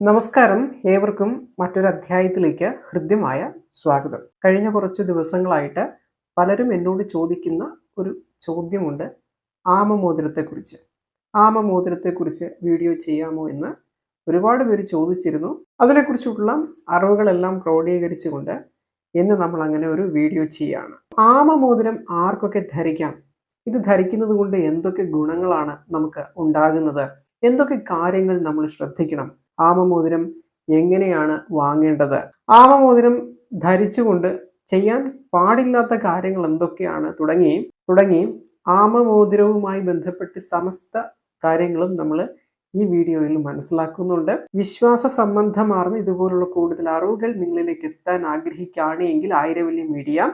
നമസ്കാരം. ഏവർക്കും മറ്റൊരു അധ്യായത്തിലേക്ക് ഹൃദ്യമായ സ്വാഗതം. കഴിഞ്ഞ കുറച്ച് ദിവസങ്ങളായിട്ട് പലരും എന്നോട് ചോദിക്കുന്ന ഒരു ചോദ്യമുണ്ട് ആമമോതിരത്തെക്കുറിച്ച്. ആമമോതിരത്തെക്കുറിച്ച് വീഡിയോ ചെയ്യാമോ എന്ന് ഒരുപാട് പേര് ചോദിച്ചിരുന്നു. അതിനെക്കുറിച്ചുള്ള അറിവുകളെല്ലാം ക്രോഡീകരിച്ചുകൊണ്ട് ഇന്ന് നമ്മൾ അങ്ങനെ ഒരു വീഡിയോ ചെയ്യാണ്. ആമമോതിരം ആർക്കൊക്കെ ധരിക്കാം? ഇത് ധരിക്കുന്നത് കൊണ്ട് എന്തൊക്കെ ഗുണങ്ങളാണ് നമുക്ക് ഉണ്ടാകുന്നത്? എന്തൊക്കെ കാര്യങ്ങൾ നമ്മൾ ശ്രദ്ധിക്കണം? ആമമോതിരം എങ്ങനെയാണ് വാങ്ങേണ്ടത്? ആമമോതിരം ധരിച്ചുകൊണ്ട് ചെയ്യാൻ പാടില്ലാത്ത കാര്യങ്ങൾ എന്തൊക്കെയാണ്? തുടങ്ങി തുടങ്ങി ആമമോതിരവുമായി ബന്ധപ്പെട്ട് സമസ്ത കാര്യങ്ങളും നമ്മൾ ഈ വീഡിയോയിൽ മനസ്സിലാക്കുന്നുണ്ട്. വിശ്വാസ സംബന്ധമാർന്ന ഇതുപോലുള്ള കൂടുതൽ അറിവുകൾ നിങ്ങളിലേക്ക് എത്താൻ ആഗ്രഹിക്കുകയാണ് എങ്കിൽ ആയിരവല്യ മീഡിയ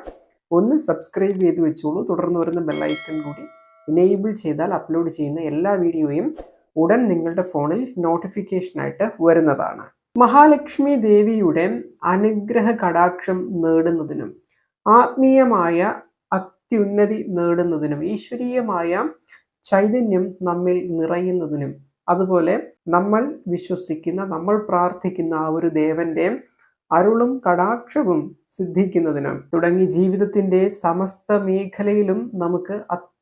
ഒന്ന് സബ്സ്ക്രൈബ് ചെയ്ത് വെച്ചോളൂ. തുടർന്ന് വരുന്ന ബെല്ലൈക്കൺ കൂടി എനേബിൾ ചെയ്താൽ അപ്ലോഡ് ചെയ്യുന്ന എല്ലാ വീഡിയോയും ഉടൻ നിങ്ങളുടെ ഫോണിൽ നോട്ടിഫിക്കേഷനായിട്ട് വരുന്നതാണ്. മഹാലക്ഷ്മി ദേവിയുടെ അനുഗ്രഹ കടാക്ഷം നേടുന്നതിനും ആത്മീയമായ അത്യുന്നതി നേടുന്നതിനും ഈശ്വരീയമായ ചൈതന്യം നമ്മിൽ നിറയുന്നതിനും അതുപോലെ നമ്മൾ വിശ്വസിക്കുന്ന നമ്മൾ പ്രാർത്ഥിക്കുന്ന ആ ഒരു ദേവന്റെ അരുളും കടാക്ഷവും സിദ്ധിക്കുന്നതിനും തുടങ്ങി ജീവിതത്തിന്റെ സമസ്ത മേഖലയിലും നമുക്ക്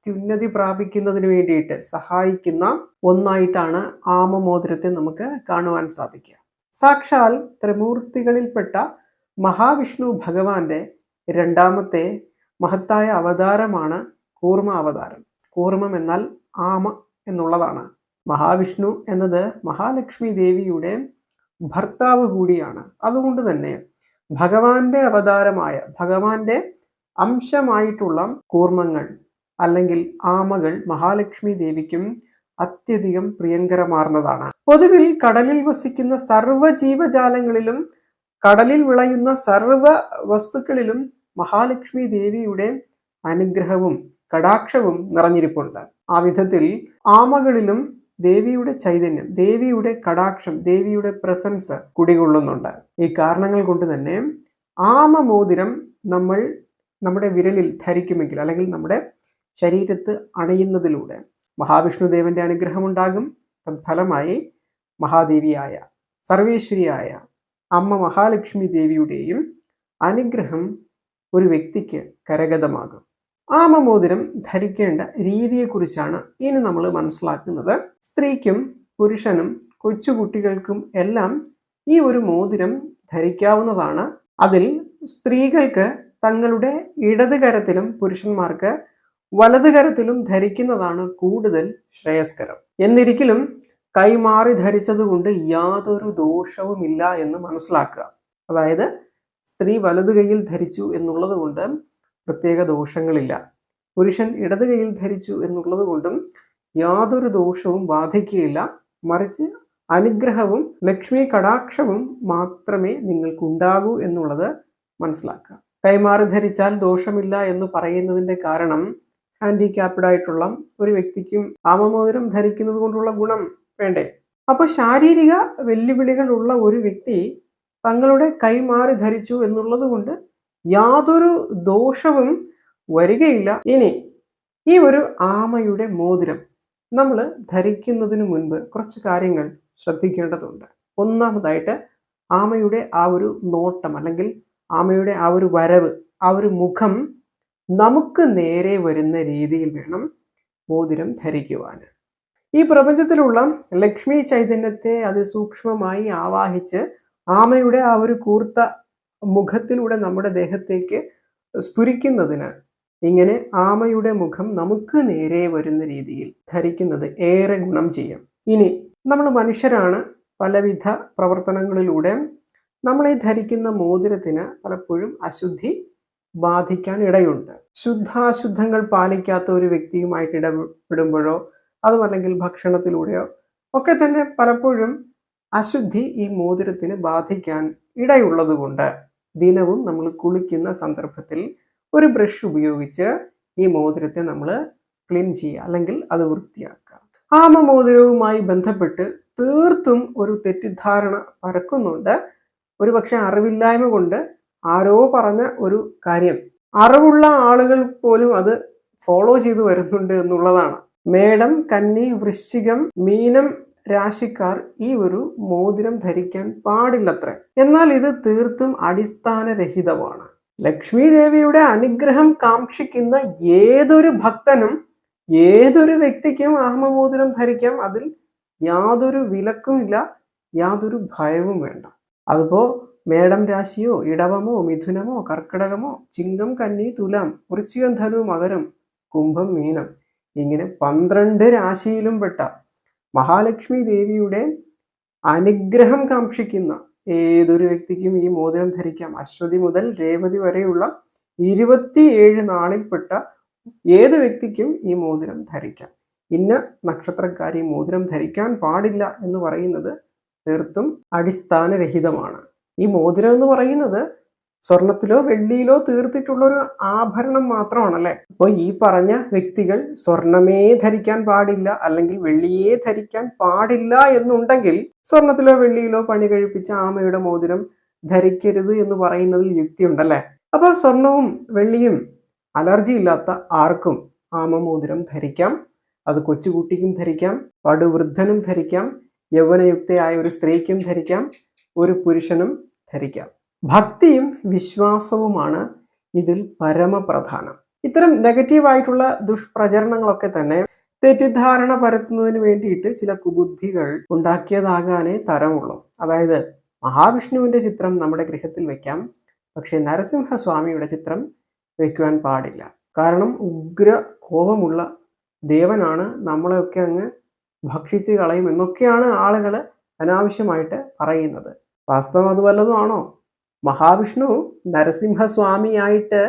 അത്യുന്നതി പ്രാപിക്കുന്നതിന് വേണ്ടിയിട്ട് സഹായിക്കുന്ന ഒന്നായിട്ടാണ് ആമമോതിരത്തെ നമുക്ക് കാണുവാൻ സാധിക്കുക. സാക്ഷാൽ ത്രിമൂർത്തികളിൽപ്പെട്ട മഹാവിഷ്ണു ഭഗവാന്റെ രണ്ടാമത്തെ മഹത്തായ അവതാരമാണ് കൂർമ്മ അവതാരം. കൂർമ്മം എന്നാൽ ആമ എന്നുള്ളതാണ്. മഹാവിഷ്ണു എന്നത് മഹാലക്ഷ്മി ദേവിയുടെ ഭർത്താവ് കൂടിയാണ്. അതുകൊണ്ട് തന്നെ ഭഗവാന്റെ അവതാരമായ ഭഗവാന്റെ അംശമായിട്ടുള്ള കൂർമ്മങ്ങൾ അല്ലെങ്കിൽ ആമകൾ മഹാലക്ഷ്മി ദേവിക്കും അത്യധികം പ്രിയങ്കരമാർന്നതാണ്. പൊതുവിൽ കടലിൽ വസിക്കുന്ന സർവ ജീവജാലങ്ങളിലും കടലിൽ വിളയുന്ന സർവ വസ്തുക്കളിലും മഹാലക്ഷ്മി ദേവിയുടെ അനുഗ്രഹവും കടാക്ഷവും നിറഞ്ഞിരിപ്പുണ്ട്. ആ വിധത്തിൽ ആമകളിലും ദേവിയുടെ ചൈതന്യം ദേവിയുടെ കടാക്ഷം ദേവിയുടെ പ്രസൻസ് കുടികൊള്ളുന്നുണ്ട്. ഈ കാരണങ്ങൾ കൊണ്ട് തന്നെ ആമമോതിരം നമ്മൾ നമ്മുടെ വിരലിൽ ധരിക്കുമെങ്കിൽ അല്ലെങ്കിൽ നമ്മുടെ ശരീരത്ത് അണയുന്നതിലൂടെ മഹാവിഷ്ണുദേവന്റെ അനുഗ്രഹം ഉണ്ടാകും തത്ഫലമായി മഹാദേവിയായ സർവേശ്വരിയായ അമ്മ മഹാലക്ഷ്മി ദേവിയുടെയും അനുഗ്രഹം ഒരു വ്യക്തിക്ക് കരഗതമാകും. ആമമോതിരം ധരിക്കേണ്ട രീതിയെക്കുറിച്ചാണ് ഇനി നമ്മൾ മനസ്സിലാക്കുന്നത്. സ്ത്രീക്കും പുരുഷനും കൊച്ചുകുട്ടികൾക്കും എല്ലാം ഈ ഒരു മോതിരം ധരിക്കാവുന്നതാണ്. അതിൽ സ്ത്രീകൾക്ക് തങ്ങളുടെ ഇടത് കരത്തിലും പുരുഷന്മാർക്ക് വലത് കരത്തിലും ധരിക്കുന്നതാണ് കൂടുതൽ ശ്രേയസ്കരം. എന്നിരിക്കലും കൈമാറി ധരിച്ചതുകൊണ്ട് യാതൊരു ദോഷവുമില്ല എന്ന് മനസ്സിലാക്കുക. അതായത് സ്ത്രീ വലതു കൈയിൽ ധരിച്ചു എന്നുള്ളത് കൊണ്ട് പ്രത്യേക ദോഷങ്ങളില്ല. പുരുഷൻ ഇടത് കൈയിൽ ധരിച്ചു എന്നുള്ളത് കൊണ്ടും യാതൊരു ദോഷവും ബാധിക്കുകയില്ല. മറിച്ച് അനുഗ്രഹവും ലക്ഷ്മി കടാക്ഷവും മാത്രമേ നിങ്ങൾക്കുണ്ടാകൂ എന്നുള്ളത് മനസ്സിലാക്കുക. കൈമാറി ധരിച്ചാൽ ദോഷമില്ല എന്ന് പറയുന്നതിന്റെ കാരണം ഹാൻഡിക്യാപ്ഡ് ആയിട്ടുള്ള ഒരു വ്യക്തിക്കും ആമമോതിരം ധരിക്കുന്നത് കൊണ്ടുള്ള ഗുണം വേണ്ടേ? അപ്പോൾ ശാരീരിക വെല്ലുവിളികളുള്ള ഒരു വ്യക്തി തങ്ങളുടെ കൈമാറി ധരിച്ചു എന്നുള്ളത് കൊണ്ട് യാതൊരു ദോഷവും വരികയില്ല. ഇനി ഈ ഒരു ആമയുടെ മോതിരം നമ്മൾ ധരിക്കുന്നതിന് മുൻപ് കുറച്ച് കാര്യങ്ങൾ ശ്രദ്ധിക്കേണ്ടതുണ്ട്. ഒന്നാമതായിട്ട് ആമയുടെ ആ ഒരു നോട്ടം അല്ലെങ്കിൽ ആമയുടെ ആ ഒരു വരവ് ആ ഒരു മുഖം നമുക്ക് നേരെ വരുന്ന രീതിയിൽ വേണം മോതിരം ധരിക്കുവാൻ. ഈ പ്രപഞ്ചത്തിലുള്ള ലക്ഷ്മി ചൈതന്യത്തെ അതിസൂക്ഷ്മമായി ആവാഹിച്ച് ആമയുടെ ആ ഒരു കൂർത്ത മുഖത്തിലൂടെ നമ്മുടെ ദേഹത്തേക്ക് സ്ഫുരിക്കുന്നതിന് ഇങ്ങനെ ആമയുടെ മുഖം നമുക്ക് നേരെ വരുന്ന രീതിയിൽ ധരിക്കുന്നത് ഏറെ ഗുണം ചെയ്യും. ഇനി നമ്മൾ മനുഷ്യരാണ്. പലവിധ പ്രവർത്തനങ്ങളിലൂടെ നമ്മൾ ധരിക്കുന്ന മോതിരത്തിന് പലപ്പോഴും അശുദ്ധി ബാധിക്കാൻ ഇടയുണ്ട്. ശുദ്ധാശുദ്ധങ്ങൾ പാലിക്കാത്ത ഒരു വ്യക്തിയുമായിട്ട് ഇടപെടുമ്പോഴോ അതുമല്ലെങ്കിൽ ഭക്ഷണത്തിലൂടെയോ ഒക്കെ തന്നെ പലപ്പോഴും അശുദ്ധി ഈ മോതിരത്തിന് ബാധിക്കാൻ ഇടയുള്ളതുകൊണ്ട് ദിനവും നമ്മൾ കുളിക്കുന്ന സന്ദർഭത്തിൽ ഒരു ബ്രഷ് ഉപയോഗിച്ച് ഈ മോതിരത്തെ നമ്മൾ ക്ലീൻ ചെയ്യുക അല്ലെങ്കിൽ അത് വൃത്തിയാക്കുക. ആമ മോതിരവുമായി ബന്ധപ്പെട്ട് തീർത്തും ഒരു തെറ്റിദ്ധാരണ പരക്കുന്നുണ്ട്. ഒരുപക്ഷെ അറിവില്ലായ്മ കൊണ്ട് ആരോ പറഞ്ഞ ഒരു കാര്യം. അറിവുള്ള ആളുകൾ പോലും അത് ഫോളോ ചെയ്തു വരുന്നുണ്ട് എന്നുള്ളതാണ്. മേടം കന്നി വൃശ്ചികം മീനം രാശിക്കാർ ഈ ഒരു മോതിരം ധരിക്കാൻ പാടില്ലത്ര. എന്നാൽ ഇത് തീർത്തും അടിസ്ഥാനരഹിതമാണ്. ലക്ഷ്മി ദേവിയുടെ അനുഗ്രഹം കാക്ഷിക്കുന്ന ഏതൊരു ഭക്തനും ഏതൊരു വ്യക്തിക്കും ആത്മമോതിരം ധരിക്കാം അതിൽ യാതൊരു വിലക്കുമില്ല യാതൊരു ഭയവും വേണ്ട. അതിപ്പോ മേടം രാശിയോ ഇടവമോ മിഥുനമോ കർക്കിടകമോ ചിങ്ങം കന്നി തുലാം വൃശ്ചികം ധനു മകരം കുംഭം മീനം ഇങ്ങനെ പന്ത്രണ്ട് രാശിയിലും പെട്ട മഹാലക്ഷ്മി ദേവിയുടെ അനുഗ്രഹം കാക്ഷിക്കുന്ന ഏതൊരു വ്യക്തിക്കും ഈ മോതിരം ധരിക്കാം. അശ്വതി മുതൽ രേവതി വരെയുള്ള ഇരുപത്തിയേഴ് നാളിൽപ്പെട്ട ഏത് വ്യക്തിക്കും ഈ മോതിരം ധരിക്കാം. ഇന്ന നക്ഷത്രക്കാർ ഈ മോതിരം ധരിക്കാൻ പാടില്ല എന്ന് പറയുന്നത് തീർത്തും അടിസ്ഥാനരഹിതമാണ്. ഈ മോതിരം എന്ന് പറയുന്നത് സ്വർണത്തിലോ വെള്ളിയിലോ തീർത്തിട്ടുള്ള ഒരു ആഭരണം മാത്രമാണല്ലേ? അപ്പോൾ ഈ പറഞ്ഞ വ്യക്തികൾ സ്വർണമേ ധരിക്കാൻ പാടില്ല അല്ലെങ്കിൽ വെള്ളിയെ ധരിക്കാൻ പാടില്ല എന്നുണ്ടെങ്കിൽ സ്വർണത്തിലോ വെള്ളിയിലോ പണി കഴിപ്പിച്ച ആമയുടെ മോതിരം ധരിക്കരുത് എന്ന് പറയുന്നതിൽ യുക്തിയുണ്ടല്ലേ? അപ്പോൾ സ്വർണവും വെള്ളിയും അലർജി ഇല്ലാത്ത ആർക്കും ആമ മോതിരം ധരിക്കാം അത് കൊച്ചുകുട്ടിക്കും ധരിക്കാം പടുവൃദ്ധനും ധരിക്കാം യൗവനയുക്തയായ ഒരു സ്ത്രീക്കും ധരിക്കാം ഒരു പുരുഷനും ധരിക്കാം. ഭക്തിയും വിശ്വാസവുമാണ് ഇതിൽ പരമപ്രധാനം. ഇത്തരം നെഗറ്റീവായിട്ടുള്ള ദുഷ്പ്രചരണങ്ങളൊക്കെ തന്നെ തെറ്റിദ്ധാരണ പരത്തുന്നതിന് വേണ്ടിയിട്ട് ചില കുബുദ്ധികൾ ഉണ്ടാക്കിയതാകാനേ തരമുള്ളൂ. അതായത് മഹാവിഷ്ണുവിന്റെ ചിത്രം നമ്മുടെ ഗൃഹത്തിൽ വെക്കാം പക്ഷേ നരസിംഹസ്വാമിയുടെ ചിത്രം വെക്കുവാൻ പാടില്ല. കാരണം ഉഗ്ര കോപമുള്ള ദേവനാണ് നമ്മളെയൊക്കെ അങ്ങ് ഭക്ഷിച്ച് കളയും എന്നൊക്കെയാണ് ആളുകൾ അനാവശ്യമായിട്ട് പറയുന്നത്. വാസ്തവം അത് വല്ലതുമാണോ? മഹാവിഷ്ണു നരസിംഹസ്വാമിയായിട്ട്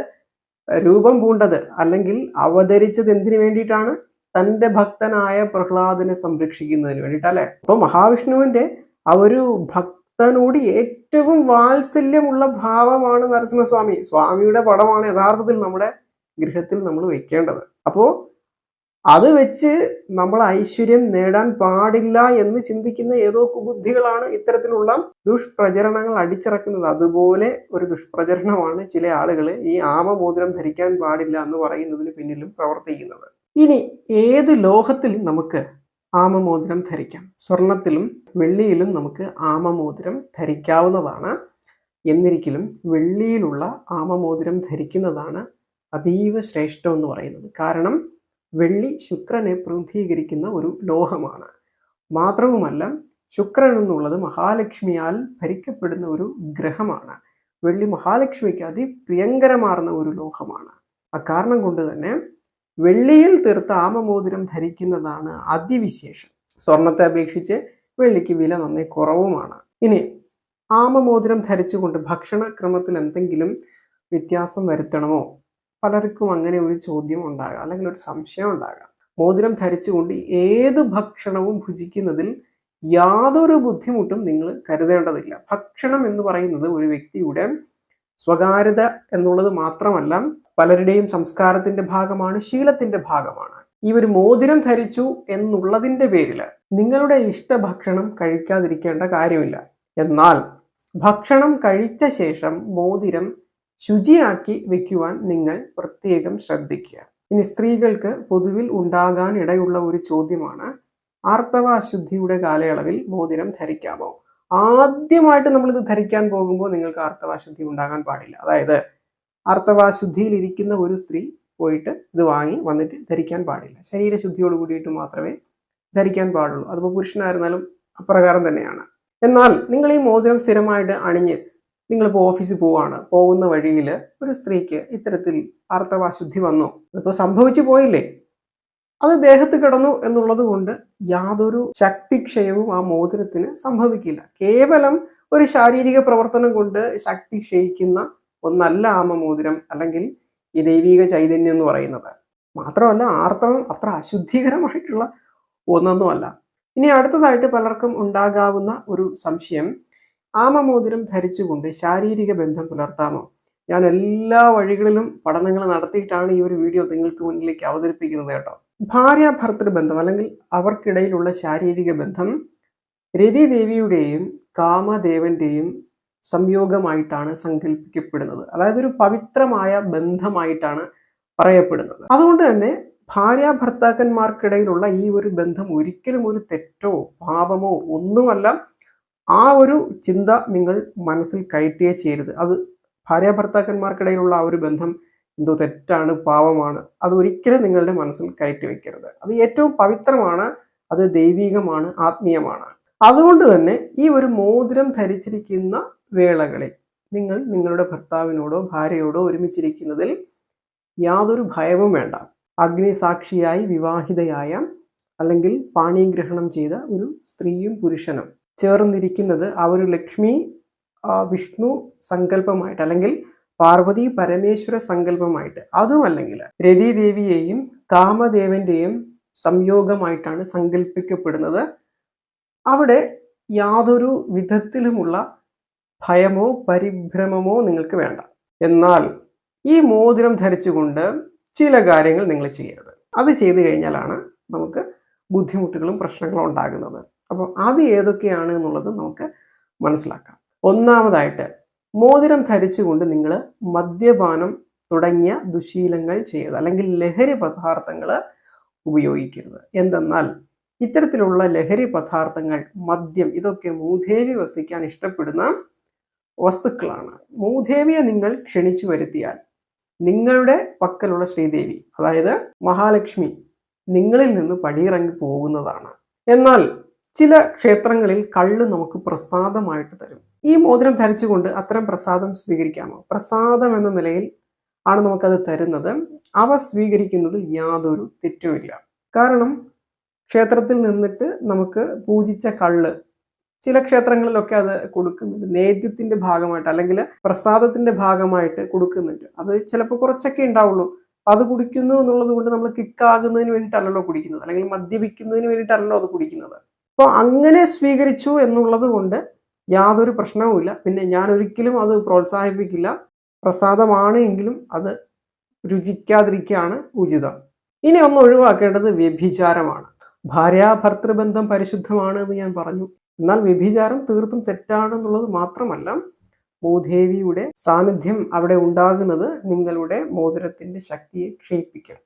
രൂപം പൂണ്ടത് അല്ലെങ്കിൽ അവതരിച്ചത് എന്തിനു വേണ്ടിയിട്ടാണ്? തന്റെ ഭക്തനായ പ്രഹ്ലാദനെ സംരക്ഷിക്കുന്നതിന് വേണ്ടിയിട്ടല്ലേ അപ്പോൾ മഹാവിഷ്ണുവിന്റെ ആ ഒരു ഭക്തനോട് ഏറ്റവും വാത്സല്യമുള്ള ഭാവമാണ് നരസിംഹസ്വാമി. സ്വാമിയുടെ പടമാണ് യഥാർത്ഥത്തിൽ നമ്മുടെ ഗൃഹത്തിൽ നമ്മൾ വെക്കേണ്ടത് അപ്പോൾ അത് വെച്ച് നമ്മൾ ഐശ്വര്യം നേടാൻ പാടില്ല എന്ന് ചിന്തിക്കുന്ന ഏതോ കുബുദ്ധികളാണ് ഇത്തരത്തിലുള്ള ദുഷ്പ്രചരണങ്ങൾ അടിച്ചിറക്കുന്നത്. അതുപോലെ ഒരു ദുഷ്പ്രചരണമാണ് ചില ആളുകൾ ഈ ആമമോതിരം ധരിക്കാൻ പാടില്ല എന്ന് പറയുന്നതിന് പിന്നിലും പ്രവർത്തിക്കുന്നത്. ഇനി ഏത് ലോഹത്തിൽ നമുക്ക് ആമമോതിരം ധരിക്കാം? സ്വർണത്തിലും വെള്ളിയിലും നമുക്ക് ആമമോതിരം ധരിക്കാവുന്നതാണ്. എന്നിരിക്കലും വെള്ളിയിലുള്ള ആമമോതിരം ധരിക്കുന്നതാണ് അതീവ ശ്രേഷ്ഠം എന്ന് പറയുന്നത്. കാരണം വെള്ളി ശുക്രനെ പ്രതിനിധീകരിക്കുന്ന ഒരു ലോഹമാണ്. മാത്രവുമല്ല ശുക്രൻ എന്നുള്ളത് മഹാലക്ഷ്മിയാൽ ഭരിക്കപ്പെടുന്ന ഒരു ഗ്രഹമാണ്. വെള്ളി മഹാലക്ഷ്മിക്ക് അതിപ്രിയങ്കരമാർന്ന ഒരു ലോഹമാണ്. അക്കാരണം കൊണ്ട് തന്നെ വെള്ളിയിൽ തീർത്ത ആമമോതിരം ധരിക്കുന്നതാണ് അതിവിശേഷം. സ്വർണത്തെ അപേക്ഷിച്ച് വെള്ളിക്ക് വില നന്നേ കുറവുമാണ്. ഇനി ആമമോതിരം ധരിച്ചുകൊണ്ട് ഭക്ഷണക്രമത്തിൽ എന്തെങ്കിലും വ്യത്യാസം വരുത്തണമോ? പലർക്കും അങ്ങനെ ഒരു ചോദ്യം ഉണ്ടാകാം അല്ലെങ്കിൽ ഒരു സംശയം ഉണ്ടാകാം. മോതിരം ധരിച്ചുകൊണ്ട് ഏത് ഭക്ഷണവും ഭുജിക്കുന്നതിൽ യാതൊരു ബുദ്ധിമുട്ടും നിങ്ങൾ കരുതേണ്ടതില്ല. ഭക്ഷണം എന്ന് പറയുന്നത് ഒരു വ്യക്തിയുടെ സ്വകാര്യത എന്നുള്ളത് മാത്രമല്ല പലരുടെയും സംസ്കാരത്തിന്റെ ഭാഗമാണ് ശീലത്തിന്റെ ഭാഗമാണ്. ഈ ഒരു മോതിരം ധരിച്ചു എന്നുള്ളതിന്റെ പേരിൽ നിങ്ങളുടെ ഇഷ്ടഭക്ഷണം കഴിക്കാതിരിക്കേണ്ട കാര്യമില്ല. എന്നാൽ ഭക്ഷണം കഴിച്ച ശേഷം മോതിരം ശുചിയാക്കി വെക്കുവാൻ നിങ്ങൾ പ്രത്യേകം ശ്രദ്ധിക്കുക. ഇനി സ്ത്രീകൾക്ക് പൊതുവിൽ ഉണ്ടാകാൻ ഇടയുള്ള ഒരു ചോദ്യമാണ് ആർത്തവ അശുദ്ധിയുടെ കാലയളവിൽ മോതിരം ധരിക്കാമോ? ആദ്യമായിട്ട് നമ്മളിത് ധരിക്കാൻ പോകുമ്പോൾ നിങ്ങൾക്ക് ആർത്തവാശുദ്ധി ഉണ്ടാകാൻ പാടില്ല. അതായത് ആർത്തവാശുദ്ധിയിൽ ഇരിക്കുന്ന ഒരു സ്ത്രീ പോയിട്ട് ഇത് വാങ്ങി വന്നിട്ട് ധരിക്കാൻ പാടില്ല. ശരീരശുദ്ധിയോട് കൂടിയിട്ട് മാത്രമേ ധരിക്കാൻ പാടുള്ളൂ. അതിപ്പോൾ പുരുഷനായിരുന്നാലും അപ്രകാരം തന്നെയാണ്. എന്നാൽ നിങ്ങൾ ഈ മോതിരം സ്ഥിരമായിട്ട് അണിഞ്ഞ് നിങ്ങളിപ്പോൾ ഓഫീസിൽ പോവാണ്. പോകുന്ന വഴിയിൽ ഒരു സ്ത്രീക്ക് ഇത്തരത്തിൽ ആർത്തവാശുദ്ധി വന്നു. അതിപ്പോൾ സംഭവിച്ചു പോയില്ലേ? അത് ദേഹത്ത് കിടന്നു എന്നുള്ളത് കൊണ്ട് യാതൊരു ശക്തിക്ഷയവും ആ മോതിരത്തിന് സംഭവിക്കില്ല. കേവലം ഒരു ശാരീരിക പ്രവർത്തനം കൊണ്ട് ശക്തി ക്ഷയിക്കുന്ന ഒന്നല്ല ആമ മോതിരം അല്ലെങ്കിൽ ഈ ദൈവിക ചൈതന്യം എന്ന് പറയുന്നത്. മാത്രമല്ല ആർത്തവം അത്ര അശുദ്ധികരമായിട്ടുള്ള ഒന്നൊന്നുമല്ല. ഇനി അടുത്തതായിട്ട് പലർക്കും ഉണ്ടാകാവുന്ന ഒരു സംശയം ആമമോതിരം ധരിച്ചുകൊണ്ട് ശാരീരിക ബന്ധം പുലർത്താമോ? ഞാൻ എല്ലാ വഴികളിലും പഠനങ്ങൾ നടത്തിയിട്ടാണ് ഈ ഒരു വീഡിയോ നിങ്ങൾക്ക് മുന്നിലേക്ക് അവതരിപ്പിക്കുന്നത് കേട്ടോ. ഭാര്യ ഭർത്തൃ ബന്ധം അല്ലെങ്കിൽ അവർക്കിടയിലുള്ള ശാരീരിക ബന്ധം രതിദേവിയുടെയും കാമദേവന്റെയും സംയോഗമായിട്ടാണ് സങ്കല്പിക്കപ്പെടുന്നത്. അതായത് ഒരു പവിത്രമായ ബന്ധമായിട്ടാണ് പറയപ്പെടുന്നത്. അതുകൊണ്ട് തന്നെ ഭാര്യ ഭർത്താക്കന്മാർക്കിടയിലുള്ള ഈ ഒരു ബന്ധം ഒരിക്കലും ഒരു തെറ്റോ പാപമോ ഒന്നുമല്ല. ആ ഒരു ചിന്ത നിങ്ങൾ മനസ്സിൽ കയറ്റിയേ ചെയ്യരുത്. അത് ഭാര്യ ഭർത്താക്കന്മാർക്കിടയിലുള്ള ആ ഒരു ബന്ധം എന്തോ തെറ്റാണ് പാവമാണ് അത് ഒരിക്കലും നിങ്ങളുടെ മനസ്സിൽ കയറ്റി വെക്കരുത്. അത് ഏറ്റവും പവിത്രമാണ് അത് ദൈവികമാണ് ആത്മീയമാണ്. അതുകൊണ്ട് തന്നെ ഈ ഒരു മോതിരം ധരിച്ചിരിക്കുന്ന വേളകളിൽ നിങ്ങൾ നിങ്ങളുടെ ഭർത്താവിനോടോ ഭാര്യയോടോ ഒരുമിച്ചിരിക്കുന്നതിൽ യാതൊരു ഭയവും വേണ്ട. അഗ്നിസാക്ഷിയായി വിവാഹിതയായ അല്ലെങ്കിൽ പാണീഗ്രഹണം ചെയ്ത ഒരു സ്ത്രീയും പുരുഷനും ചേർന്നിരിക്കുന്നത് ആ ഒരു ലക്ഷ്മി വിഷ്ണു സങ്കല്പമായിട്ട് അല്ലെങ്കിൽ പാർവതി പരമേശ്വര സങ്കല്പമായിട്ട്. അതുമല്ലെങ്കിൽ രതിദേവിയെയും കാമദേവന്റെയും സംയോഗമായിട്ടാണ് സങ്കല്പിക്കപ്പെടുന്നത്. അവിടെ യാതൊരു വിധത്തിലുമുള്ള ഭയമോ പരിഭ്രമമോ നിങ്ങൾക്ക് വേണ്ട. എന്നാൽ ഈ മോതിരം ധരിച്ചുകൊണ്ട് ചില കാര്യങ്ങൾ നിങ്ങൾ ചെയ്യരുത്. അത് ചെയ്തു കഴിഞ്ഞാലാണ് നമുക്ക് ബുദ്ധിമുട്ടുകളും പ്രശ്നങ്ങളും ഉണ്ടാകുന്നത്. അപ്പോൾ അത് ഏതൊക്കെയാണ് എന്നുള്ളത് നമുക്ക് മനസ്സിലാക്കാം. ഒന്നാമതായിട്ട് മോതിരം ധരിച്ചുകൊണ്ട് നിങ്ങൾ മദ്യപാനം തുടങ്ങിയ ദുശീലങ്ങൾ ചെയ്യരുത് അല്ലെങ്കിൽ ലഹരി പദാർത്ഥങ്ങൾ ഉപയോഗിക്കരുത്. എന്തെന്നാൽ ഇത്തരത്തിലുള്ള ലഹരി പദാർത്ഥങ്ങൾ മദ്യം ഇതൊക്കെ മൂധേവി വസിക്കാൻ ഇഷ്ടപ്പെടുന്ന വസ്തുക്കളാണ്. മൂധേവിയെ നിങ്ങൾ ക്ഷണിച്ചു വരുത്തിയാൽ നിങ്ങളുടെ പക്കലുള്ള ശ്രീദേവി അതായത് മഹാലക്ഷ്മി നിങ്ങളിൽ നിന്ന് പടിയിറങ്ങി പോകുന്നതാണ്. എന്നാൽ ചില ക്ഷേത്രങ്ങളിൽ കള്ള് നമുക്ക് പ്രസാദമായിട്ട് തരും. ഈ മോതിരം ധരിച്ചുകൊണ്ട് അത്തരം പ്രസാദം സ്വീകരിക്കാമോ? പ്രസാദം എന്ന നിലയിൽ ആണ് നമുക്കത് തരുന്നത്. അവ സ്വീകരിക്കുന്നതിൽ യാതൊരു തെറ്റുമില്ല കാരണം ക്ഷേത്രത്തിൽ നിന്നിട്ട് നമുക്ക് പൂജിച്ച കള്ള് ചില ക്ഷേത്രങ്ങളിലൊക്കെ അത് കൊടുക്കുന്നുണ്ട്. നേദ്യത്തിന്റെ ഭാഗമായിട്ട് അല്ലെങ്കിൽ പ്രസാദത്തിന്റെ ഭാഗമായിട്ട് കൊടുക്കുന്നുണ്ട്. അത് ചിലപ്പോൾ കുറച്ചൊക്കെ ഉണ്ടാവുള്ളൂ. അത് കുടിക്കുന്നു എന്നുള്ളത് കൊണ്ട് നമ്മൾ കിക്കാകുന്നതിന് വേണ്ടിയിട്ടല്ലല്ലോ കുടിക്കുന്നത്. അല്ലെങ്കിൽ മദ്യപിക്കുന്നതിന് വേണ്ടിയിട്ടല്ലല്ലോ അത് കുടിക്കുന്നത്. അപ്പോൾ അങ്ങനെ സ്വീകരിച്ചു എന്നുള്ളത് കൊണ്ട് യാതൊരു പ്രശ്നവുമില്ല പിന്നെ ഞാൻ ഒരിക്കലും അത് പ്രോത്സാഹിപ്പിക്കില്ല. പ്രസാദമാണ് എങ്കിലും അത് രുചിക്കാതിരിക്കുകയാണ് ഉചിതം. ഇനി ഒന്ന് ഒഴിവാക്കേണ്ടത് വ്യഭിചാരമാണ്. ഭാര്യ ഭർത്തൃബന്ധം പരിശുദ്ധമാണ് എന്ന് ഞാൻ പറഞ്ഞു. എന്നാൽ വ്യഭിചാരം തീർത്തും തെറ്റാണെന്നുള്ളത് മാത്രമല്ല ഭൂദേവിയുടെ സാന്നിധ്യം അവിടെ ഉണ്ടാകുന്നത് നിങ്ങളുടെ മോതിരത്തിന്റെ ശക്തിയെ ക്ഷയിപ്പിക്കും.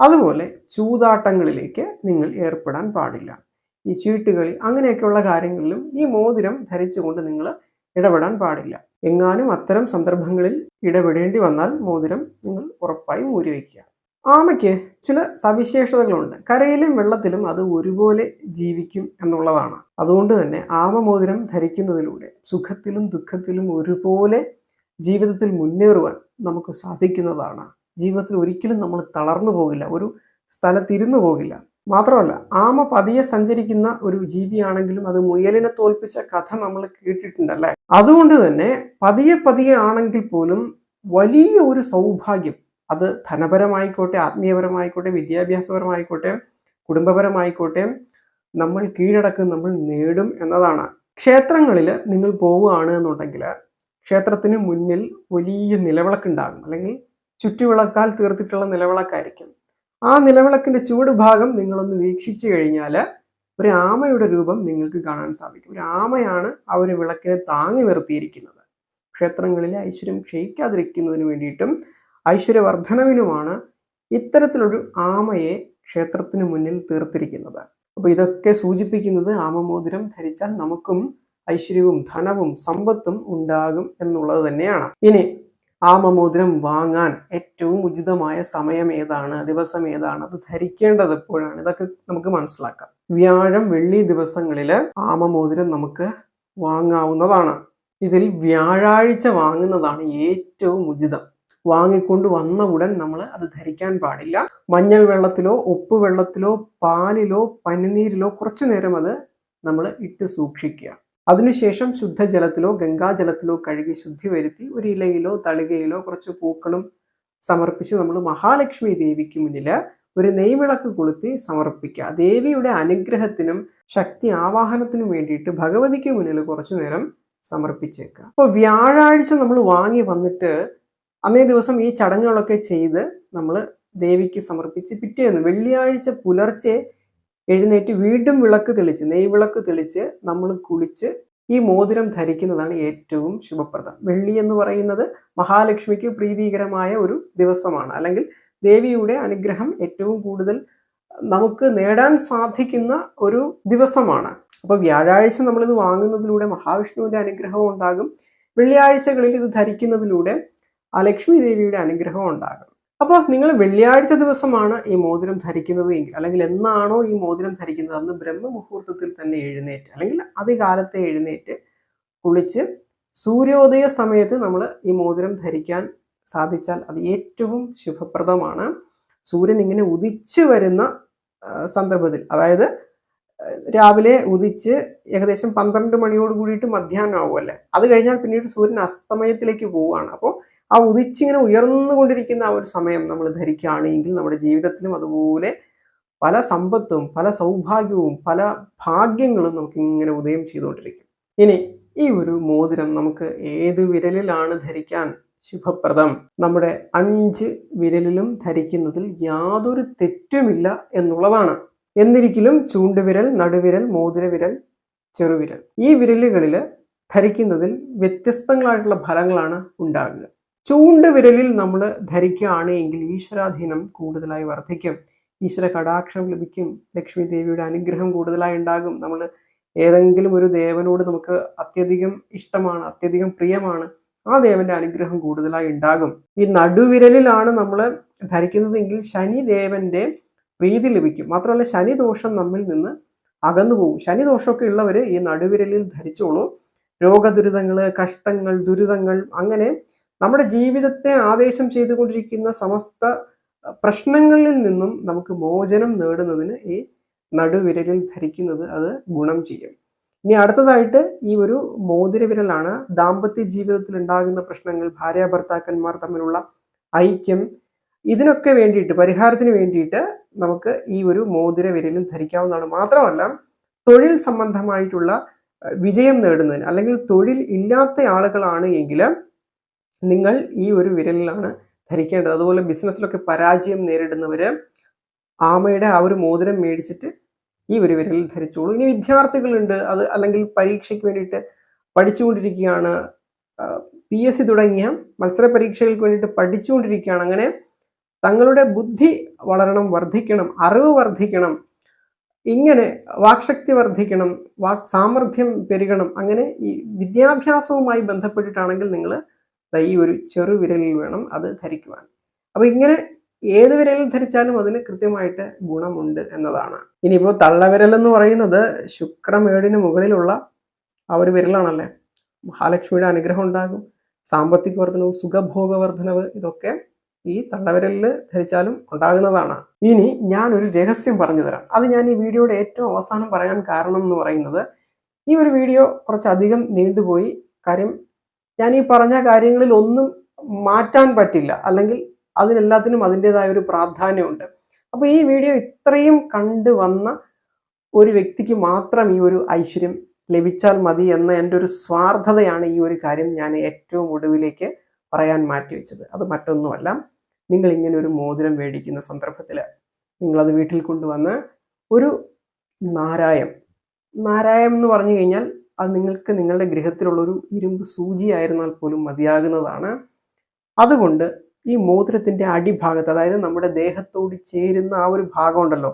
അതുപോലെ ചൂതാട്ടങ്ങളിലേക്ക് നിങ്ങൾ ഏർപ്പെടാൻ പാടില്ല. ഈ ചീട്ടുകളി അങ്ങനെയൊക്കെയുള്ള കാര്യങ്ങളിലും ഈ മോതിരം ധരിച്ചുകൊണ്ട് നിങ്ങൾ ഇടപെടാൻ പാടില്ല. എങ്ങാനും അത്തരം സന്ദർഭങ്ങളിൽ ഇടപെടേണ്ടി വന്നാൽ മോതിരം നിങ്ങൾ ഉറപ്പായും ഊരി വയ്ക്കുക. ആമയ്ക്ക് ചില സവിശേഷതകളുണ്ട്. കരയിലും വെള്ളത്തിലും അത് ഒരുപോലെ ജീവിക്കും എന്നുള്ളതാണ്. അതുകൊണ്ട് തന്നെ ആമ മോതിരം ധരിക്കുന്നതിലൂടെ സുഖത്തിലും ദുഃഖത്തിലും ഒരുപോലെ ജീവിതത്തിൽ മുന്നേറുവാൻ നമുക്ക് സാധിക്കുന്നതാണ്. ജീവിതത്തിൽ ഒരിക്കലും നമ്മൾ തളർന്നു പോകില്ല. ഒരു സ്ഥലത്തിരുന്നു പോകില്ല. മാത്രമല്ല ആമ പതിയെ സഞ്ചരിക്കുന്ന ഒരു ജീവിയാണെങ്കിലും അത് മുയലിനെ തോൽപ്പിച്ച കഥ നമ്മൾ കേട്ടിട്ടുണ്ടല്ലേ? അതുകൊണ്ട് തന്നെ പതിയെ പതിയെ ആണെങ്കിൽ പോലും വലിയ ഒരു സൗഭാഗ്യം അത് ധനപരമായിക്കോട്ടെ ആത്മീയപരമായിക്കോട്ടെ വിദ്യാഭ്യാസപരമായിക്കോട്ടെ കുടുംബപരമായിക്കോട്ടെ നമ്മൾ കീഴടക്കും നമ്മൾ നേടും എന്നതാണ്. ക്ഷേത്രങ്ങളിൽ നിങ്ങൾ പോവുകയാണ് എന്നുണ്ടെങ്കിൽ ക്ഷേത്രത്തിന് മുന്നിൽ വലിയ നിലവിളക്കുണ്ടാകും അല്ലെങ്കിൽ ചുറ്റുവിളക്കാൽ തീർത്തിട്ടുള്ള നിലവിളക്കായിരിക്കും. ആ നിലവിളക്കിന്റെ ചൂട് ഭാഗം നിങ്ങളൊന്ന് വീക്ഷിച്ചു കഴിഞ്ഞാൽ ഒരു ആമയുടെ രൂപം നിങ്ങൾക്ക് കാണാൻ സാധിക്കും. ഒരു ആമയാണ് ആ ഒരു വിളക്കിനെ താങ്ങി നിർത്തിയിരിക്കുന്നത്. ക്ഷേത്രങ്ങളിലെ ഐശ്വര്യം ക്ഷയിക്കാതിരിക്കുന്നതിന് വേണ്ടിയിട്ടും ഐശ്വര്യവർദ്ധനവിനുമാണ് ഇത്തരത്തിലൊരു ആമയെ ക്ഷേത്രത്തിന് മുന്നിൽ തീർത്തിരിക്കുന്നത്. അപ്പോൾ ഇതൊക്കെ സൂചിപ്പിക്കുന്നത് ആമമോതിരം ധരിച്ചാൽ നമുക്കും ഐശ്വര്യവും ധനവും സമ്പത്തും ഉണ്ടാകും എന്നുള്ളത് തന്നെയാണ്. ഇനി ആമമോതിരം വാങ്ങാൻ ഏറ്റവും ഉചിതമായ സമയം ഏതാണ്? ദിവസം ഏതാണ്? അത് ധരിക്കേണ്ടത് എപ്പോഴാണ്? ഇതൊക്കെ നമുക്ക് മനസ്സിലാക്കാം. വ്യാഴം വെള്ളി ദിവസങ്ങളിൽ ആമമോതിരം നമുക്ക് വാങ്ങാവുന്നതാണ്. ഇതിൽ വ്യാഴാഴ്ച വാങ്ങുന്നതാണ് ഏറ്റവും ഉചിതം. വാങ്ങിക്കൊണ്ട് വന്ന ഉടൻ നമ്മൾ അത് ധരിക്കാൻ പാടില്ല. മഞ്ഞൾ വെള്ളത്തിലോ ഉപ്പ് വെള്ളത്തിലോ പാലിലോ പനിനീരിലോ കുറച്ചു നേരം അത് നമ്മൾ ഇട്ട് സൂക്ഷിക്കുക. അതിനുശേഷം ശുദ്ധജലത്തിലോ ഗംഗാജലത്തിലോ കഴുകി ശുദ്ധി വരുത്തി ഒരു ഇലയിലോ തളികയിലോ കുറച്ച് പൂക്കളും സമർപ്പിച്ച് നമ്മൾ മഹാലക്ഷ്മി ദേവിക്ക് മുന്നിൽ ഒരു നെയ്വിളക്ക് കൊളുത്തി സമർപ്പിക്കുക. ദേവിയുടെ അനുഗ്രഹത്തിനും ശക്തി ആവാഹനത്തിനും വേണ്ടിയിട്ട് ഭഗവതിക്ക് മുന്നിൽ കുറച്ചു നേരം സമർപ്പിച്ചേക്കുക. അപ്പോൾ വ്യാഴാഴ്ച നമ്മൾ വാങ്ങി വന്നിട്ട് അന്നേ ദിവസം ഈ ചടങ്ങുകളൊക്കെ ചെയ്ത് നമ്മൾ ദേവിക്ക് സമർപ്പിച്ച് പിറ്റേന്ന് വെള്ളിയാഴ്ച പുലർച്ചെ എഴുന്നേറ്റ് വീണ്ടും വിളക്ക് തെളിച്ച് നെയ്വിളക്ക് തെളിച്ച് നമ്മൾ കുളിച്ച് ഈ മോതിരം ധരിക്കുന്നതാണ് ഏറ്റവും ശുഭപ്രദം. വെള്ളി എന്ന് പറയുന്നത് മഹാലക്ഷ്മിക്ക് പ്രീതികരമായ ഒരു ദിവസമാണ്. അല്ലെങ്കിൽ ദേവിയുടെ അനുഗ്രഹം ഏറ്റവും കൂടുതൽ നമുക്ക് നേടാൻ സാധിക്കുന്ന ഒരു ദിവസമാണ്. അപ്പോൾ വ്യാഴാഴ്ച നമ്മളിത് വാങ്ങുന്നതിലൂടെ മഹാവിഷ്ണുവിന്റെ അനുഗ്രഹം ഉണ്ടാകും. വെള്ളിയാഴ്ചകളിൽ ഇത് ധരിക്കുന്നതിലൂടെ ആ ലക്ഷ്മി ദേവിയുടെ അനുഗ്രഹം ഉണ്ടാകും. അപ്പോൾ നിങ്ങൾ വെള്ളിയാഴ്ച ദിവസമാണ് ഈ മോതിരം ധരിക്കുന്നത് എങ്കിൽ അല്ലെങ്കിൽ എന്നാണോ ഈ മോതിരം ധരിക്കുന്നത് അന്ന് ബ്രഹ്മമുഹൂർത്തത്തിൽ തന്നെ എഴുന്നേറ്റ് അല്ലെങ്കിൽ അതികാലത്തെ എഴുന്നേറ്റ് കുളിച്ച് സൂര്യോദയ സമയത്ത് നമ്മൾ ഈ മോതിരം ധരിക്കാൻ സാധിച്ചാൽ അത് ഏറ്റവും ശുഭപ്രദമാണ്. സൂര്യൻ ഇങ്ങനെ ഉദിച്ചു വരുന്ന സന്ദർഭത്തിൽ അതായത് രാവിലെ ഉദിച്ച് ഏകദേശം പന്ത്രണ്ട് മണിയോട് കൂടിയിട്ട് മധ്യാഹ്നം ആവുമല്ലേ? അത് കഴിഞ്ഞാൽ പിന്നീട് സൂര്യൻ അസ്തമയത്തിലേക്ക് പോവുകയാണ്. അപ്പോൾ ആ ഉദിച്ചിങ്ങനെ ഉയർന്നുകൊണ്ടിരിക്കുന്ന ആ ഒരു സമയം നമ്മൾ ധരിക്കുകയാണെങ്കിൽ നമ്മുടെ ജീവിതത്തിലും അതുപോലെ പല സമ്പത്തും പല സൗഭാഗ്യവും പല ഭാഗ്യങ്ങളും നമുക്ക് ഇങ്ങനെ ഉദയം ചെയ്തുകൊണ്ടിരിക്കും. ഇനി ഈ ഒരു മോതിരം നമുക്ക് ഏത് വിരലിലാണ് ധരിക്കാൻ ശുഭപ്രദം? നമ്മുടെ അഞ്ച് വിരലിലും ധരിക്കുന്നതിൽ യാതൊരു തെറ്റുമില്ല എന്നുള്ളതാണ്. എന്നിരിക്കലും ചൂണ്ടുവിരൽ നടുവിരൽ മോതിരവിരൽ ചെറുവിരൽ. ഈ വിരലുകളിൽ ധരിക്കുന്നതിൽ വ്യത്യസ്തങ്ങളായിട്ടുള്ള ഫലങ്ങളാണ് ഉണ്ടാകുക. ചൂണ്ടുവിരലിൽ നമ്മൾ ധരിക്കുകയാണ് എങ്കിൽ ഈശ്വരാധീനം കൂടുതലായി വർദ്ധിക്കും. ഈശ്വര കടാക്ഷം ലഭിക്കും. ലക്ഷ്മി ദേവിയുടെ അനുഗ്രഹം കൂടുതലായി ഉണ്ടാകും. നമ്മൾ ഏതെങ്കിലും ഒരു ദേവനോട് നമുക്ക് അത്യധികം ഇഷ്ടമാണ് അത്യധികം പ്രിയമാണ് ആ ദേവന്റെ അനുഗ്രഹം കൂടുതലായി ഉണ്ടാകും. ഈ നടുവിരലിലാണ് നമ്മൾ ധരിക്കുന്നതെങ്കിൽ ശനിദേവന്റെ പ്രീതി ലഭിക്കും. മാത്രമല്ല ശനി ദോഷം നമ്മിൽ നിന്ന് അകന്നു പോകും. ശനി ദോഷമൊക്കെ ഉള്ളവർ ഈ നടുവിരലിൽ ധരിച്ചോളൂ. രോഗദുരിതങ്ങൾ കഷ്ടങ്ങൾ ദുരിതങ്ങൾ അങ്ങനെ നമ്മുടെ ജീവിതത്തെ ആദേശം ചെയ്തുകൊണ്ടിരിക്കുന്ന സമസ്ത പ്രശ്നങ്ങളിൽ നിന്നും നമുക്ക് മോചനം നേടുന്നതിന് ഈ നടുവിരലിൽ ധരിക്കുന്നത് അത് ഗുണം ചെയ്യും. ഇനി അടുത്തതായിട്ട് ഈ ഒരു മോതിരവിരലാണ് ദാമ്പത്യ ജീവിതത്തിൽ ഉണ്ടാകുന്ന പ്രശ്നങ്ങൾ ഭാര്യ ഭർത്താക്കന്മാർ തമ്മിലുള്ള ഐക്യം ഇതിനൊക്കെ വേണ്ടിയിട്ട് പരിഹാരത്തിന് വേണ്ടിയിട്ട് നമുക്ക് ഈ ഒരു മോതിരവിരലിൽ ധരിക്കാവുന്നതാണ്. മാത്രമല്ല തൊഴിൽ സംബന്ധമായിട്ടുള്ള വിജയം നേടുന്നതിന് അല്ലെങ്കിൽ തൊഴിൽ ഇല്ലാത്ത ആളുകളാണ് എങ്കിൽ നിങ്ങൾ ഈ ഒരു വിരലിലാണ് ധരിക്കേണ്ടത്. അതുപോലെ ബിസിനസ്സിലൊക്കെ പരാജയം നേരിടുന്നവർ ആമയുടെ ആ ഒരു മോതിരം മേടിച്ചിട്ട് ഈ ഒരു വിരലിൽ ധരിച്ചോളൂ. ഇനി വിദ്യാർത്ഥികളുണ്ട്. അത് അല്ലെങ്കിൽ പരീക്ഷയ്ക്ക് വേണ്ടിയിട്ട് പഠിച്ചുകൊണ്ടിരിക്കുകയാണ്. പി എസ് സി തുടങ്ങിയ മത്സര പരീക്ഷകൾക്ക് വേണ്ടിയിട്ട് പഠിച്ചുകൊണ്ടിരിക്കുകയാണ്. അങ്ങനെ തങ്ങളുടെ ബുദ്ധി വളരണം വർദ്ധിക്കണം അറിവ് വർദ്ധിക്കണം ഇങ്ങനെ വാക്ശക്തി വർദ്ധിക്കണം വാക് സാമർഥ്യം പെരുകണം. അങ്ങനെ ഈ വിദ്യാഭ്യാസവുമായി ബന്ധപ്പെട്ടിട്ടാണെങ്കിൽ നിങ്ങൾ ഈ ഒരു ചെറു വിരലിൽ വേണം അത് ധരിക്കുവാൻ. അപ്പോൾ ഇങ്ങനെ ഏത് വിരലിൽ ധരിച്ചാലും അതിന് കൃത്യമായിട്ട് ഗുണമുണ്ട് എന്നതാണ്. ഇനിയിപ്പോൾ തള്ളവിരൽ എന്ന് പറയുന്നത് ശുക്രമേടിന് മുകളിലുള്ള ആ ഒരു വിരലാണല്ലേ? മഹാലക്ഷ്മിയുടെ അനുഗ്രഹം ഉണ്ടാകും സാമ്പത്തിക വർധനവ് സുഖഭോഗ വർധനവ് ഇതൊക്കെ ഈ തള്ളവിരലിൽ ധരിച്ചാലും ഉണ്ടാകുന്നതാണ്. ഇനി ഞാൻ ഒരു രഹസ്യം പറഞ്ഞു തരാം. അത് ഞാൻ ഈ വീഡിയോയുടെ ഏറ്റവും അവസാനം പറയാൻ കാരണം എന്ന് പറയുന്നത് ഈ ഒരു വീഡിയോ കുറച്ചധികം നീണ്ടുപോയി. കാര്യം ഞാൻ ഈ പറഞ്ഞ കാര്യങ്ങളിൽ ഒന്നും മാറ്റാൻ പറ്റില്ല. അല്ലെങ്കിൽ അതിനെല്ലാത്തിനും അതിന്റെതായ ഒരു പ്രാധാന്യമുണ്ട്. അപ്പോൾ ഈ വീഡിയോ ഇത്രയും കണ്ടു വന്ന ഒരു വ്യക്തിക്ക് മാത്രം ഈ ഒരു ഐശ്വര്യം ലഭിച്ചാൽ മതി എന്ന എന്റെ ഒരു സ്വാർത്ഥതയാണ് ഈ ഒരു കാര്യം ഞാൻ ഏറ്റവും ഒടുവിലേക്ക് പറയാൻ മാറ്റിവെച്ചത് അത് മറ്റൊന്നുമല്ല. നിങ്ങൾ ഇങ്ങനെ ഒരു മോതിരം മേടിക്കുന്ന സന്ദർഭത്തിൽ നിങ്ങളത് വീട്ടിൽ കൊണ്ടുവന്ന് ഒരു നാരായം നാരായം എന്ന് പറഞ്ഞു കഴിഞ്ഞാൽ അത് നിങ്ങൾക്ക് നിങ്ങളുടെ ഗൃഹത്തിലുള്ളൊരു ഇരുമ്പ് സൂചി ആയിരുന്നാൽ പോലും മതിയാകുന്നതാണ്. അതുകൊണ്ട് ഈ മോതിരത്തിന്റെ അടിഭാഗത്ത് അതായത് നമ്മുടെ ദേഹത്തോട് ചേരുന്ന ആ ഒരു ഭാഗമുണ്ടല്ലോ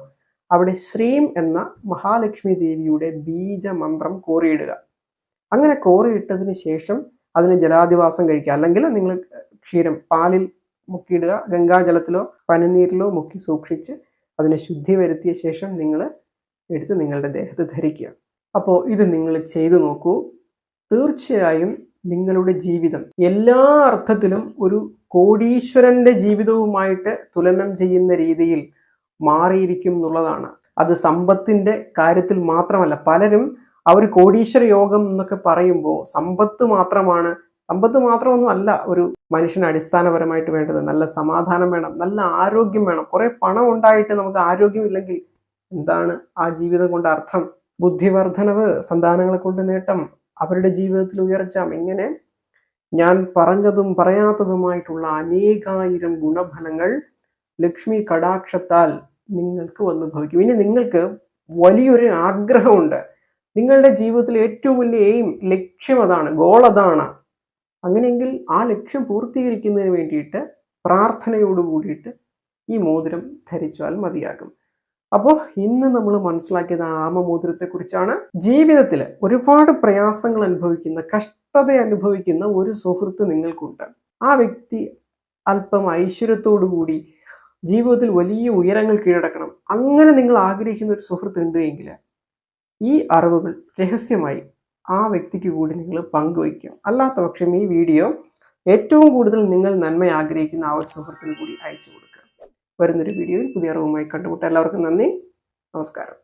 അവിടെ ശ്രീം എന്ന മഹാലക്ഷ്മി ദേവിയുടെ ബീജമന്ത്രം കോറിയിടുക. അങ്ങനെ കോറിയിട്ടതിന് ശേഷം അതിന് ജലാധിവാസം കഴിക്കുക. അല്ലെങ്കിൽ നിങ്ങൾ ക്ഷീരം പാലിൽ മുക്കിയിടുക ഗംഗാജലത്തിലോ പനിനീരിലോ മുക്കി സൂക്ഷിച്ച് അതിനെ ശുദ്ധി വരുത്തിയ ശേഷം നിങ്ങൾ എടുത്ത് നിങ്ങളുടെ ദേഹത്ത് ധരിക്കുക. അപ്പോൾ ഇത് നിങ്ങൾ ചെയ്തു നോക്കൂ. തീർച്ചയായും നിങ്ങളുടെ ജീവിതം എല്ലാ അർത്ഥത്തിലും ഒരു കോടീശ്വരന്റെ ജീവിതവുമായിട്ട് തുലനം ചെയ്യുന്ന രീതിയിൽ മാറിയിരിക്കും എന്നുള്ളതാണ്. അത് സമ്പത്തിന്റെ കാര്യത്തിൽ മാത്രമല്ല പലരും അവർ കോടീശ്വര യോഗം എന്നൊക്കെ പറയുമ്പോൾ സമ്പത്ത് മാത്രമാണ് സമ്പത്ത് മാത്രമൊന്നും അല്ല ഒരു മനുഷ്യന് അടിസ്ഥാനപരമായിട്ട് വേണ്ടത്. നല്ല സമാധാനം വേണം നല്ല ആരോഗ്യം വേണം. കുറേ പണം ഉണ്ടായിട്ട് നമുക്ക് ആരോഗ്യമില്ലെങ്കിൽ എന്താണ് ആ ജീവിതം കൊണ്ട് അർത്ഥം? ബുദ്ധിവർദ്ധനവ് സന്താനങ്ങളെ കൊണ്ട് നേട്ടം അവരുടെ ജീവിതത്തിൽ ഉയർച്ച. ഇങ്ങനെ ഞാൻ പറഞ്ഞതും പറയാത്തതുമായിട്ടുള്ള അനേകായിരം ഗുണഫലങ്ങൾ ലക്ഷ്മി കടാക്ഷത്താൽ നിങ്ങൾക്ക് വന്നു ഭവിക്കും. ഇനി നിങ്ങൾക്ക് വലിയൊരു ആഗ്രഹമുണ്ട്. നിങ്ങളുടെ ജീവിതത്തിലെ ഏറ്റവും വലിയ എയിം ലക്ഷ്യം അതാണ് ഗോൾ അതാണ്. അങ്ങനെയെങ്കിൽ ആ ലക്ഷ്യം പൂർത്തീകരിക്കുന്നതിന് വേണ്ടിയിട്ട് പ്രാർത്ഥനയോട് കൂടിയിട്ട് ഈ മോതിരം ധരിച്ചാൽ മതിയാകും. അപ്പോൾ ഇന്ന് നമ്മൾ മനസ്സിലാക്കിയത് ആമമോതിരത്തെ കുറിച്ചാണ് ജീവിതത്തിൽ ഒരുപാട് പ്രയാസങ്ങൾ അനുഭവിക്കുന്ന കഷ്ടത അനുഭവിക്കുന്ന ഒരു സുഹൃത്ത് നിങ്ങൾക്കുണ്ട്. ആ വ്യക്തി അല്പം ഐശ്വര്യത്തോടു കൂടി ജീവിതത്തിൽ വലിയ ഉയരങ്ങൾ കീഴടക്കണം. അങ്ങനെ നിങ്ങൾ ആഗ്രഹിക്കുന്ന ഒരു സുഹൃത്ത് ഉണ്ട് എങ്കിൽ ഈ അറിവുകൾ രഹസ്യമായി ആ വ്യക്തിക്ക് കൂടി നിങ്ങൾ പങ്കുവയ്ക്കുക. അല്ലാത്ത പക്ഷം ഈ വീഡിയോ ഏറ്റവും കൂടുതൽ നിങ്ങൾ നന്മ ആഗ്രഹിക്കുന്ന ആ ഒരു സുഹൃത്തിന് കൂടി അയച്ചു കൊടുക്കുക. വരുന്നൊരു വീഡിയോയിൽ പുതിയ അറിവുമായി കണ്ടുമുട്ടാം എല്ലാവർക്കും നന്ദി. നമസ്കാരം.